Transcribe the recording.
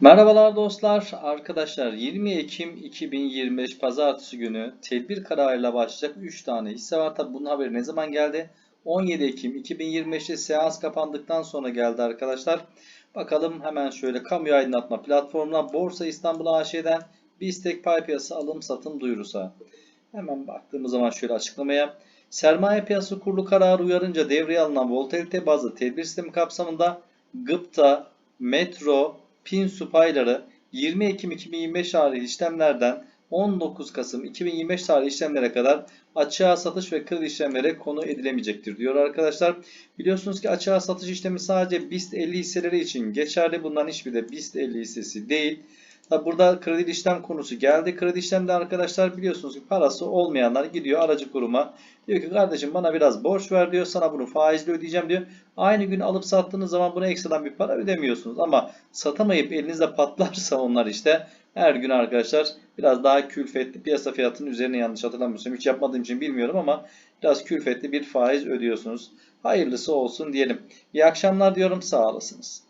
Merhabalar dostlar, arkadaşlar 20 Ekim 2025 Pazartesi günü tedbir kararıyla başlayacak 3 tane hisse var. Tabi bunun haberi ne zaman geldi? 17 Ekim 2025'te seans kapandıktan sonra geldi arkadaşlar. Bakalım hemen şöyle kamu aydınlatma platformundan Borsa İstanbul AŞ'den BİSTEK pay piyasası alım satım duyurusa. Hemen baktığımız zaman şöyle açıklamaya. Sermaye piyasası kurulu kararı uyarınca devreye alınan volatilite bazlı tedbir sistemi kapsamında Gıpta, Metro, Pinsu payları 20 Ekim 2025 tarihi işlemlerden 19 Kasım 2025 tarihi işlemlere kadar açığa satış ve kredi işlemlere konu edilemeyecektir diyor arkadaşlar. Biliyorsunuz ki açığa satış işlemi sadece BIST 50 hisseleri için geçerli. Bundan hiçbir de BIST 50 hissesi değil. Tabi burada kredi işlem konusu geldi. Kredi işlemde arkadaşlar biliyorsunuz ki parası olmayanlar gidiyor aracı kuruma. Diyor ki kardeşim bana biraz borç ver diyor. Sana bunu faizle ödeyeceğim diyor. Aynı gün alıp sattığınız zaman buna ekstradan bir para ödemiyorsunuz. Ama satamayıp elinizde patlarsa onlar işte her gün arkadaşlar biraz daha külfetli piyasa fiyatının üzerine yanlış hatırlamıyorsam hiç yapmadığım için bilmiyorum ama biraz külfetli bir faiz ödüyorsunuz. Hayırlısı olsun diyelim. İyi akşamlar diyorum sağ olasınız.